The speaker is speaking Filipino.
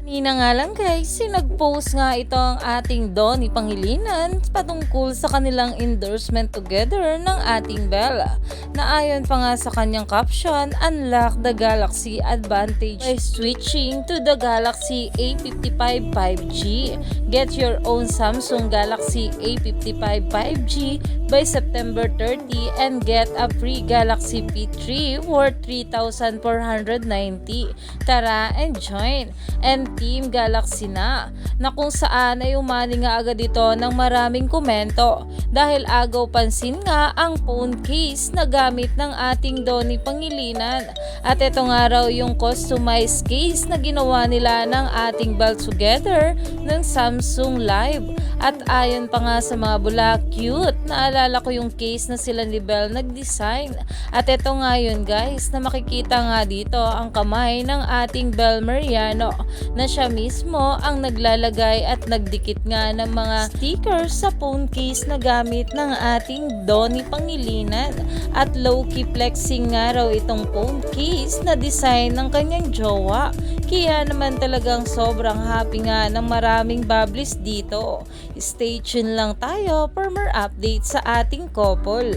Kanina nga lang guys, sinag-post nga ito ang ating Donnie Pangilinan patungkol sa kanilang endorsement together ng ating Bella. Na ayon pa nga sa kanyang caption, unlock the Galaxy Advantage by switching to the Galaxy A55 5G. Get your own Samsung Galaxy A55 5G by September 30 and get a free Galaxy P3 worth 3,490. Tara and join! And Team Galaxy na na kung saan ay umani nga agad ito ng maraming komento. Dahil agaw pansin nga ang phone case na gamit ng ating Donnie Pangilinan. At ito nga raw yung customized case na ginawa nila ng ating Belt Together ng Samsung Live at ayon pa nga sa mga bula cute. Naalala ko yung case na sila ni Bell nag-design. At ito nga yun guys na makikita nga dito ang kamay ng ating Bell Mariano na siya mismo ang naglalagay at nagdikit nga ng mga stickers sa phone case na gamit ng ating Donnie Pangilinan. At low-key flexing nga raw itong phone case na design ng kanyang jowa. Kaya naman talagang sobrang happy nga ng maraming bubblies dito stay tuned lang tayo for more updates sa ating couple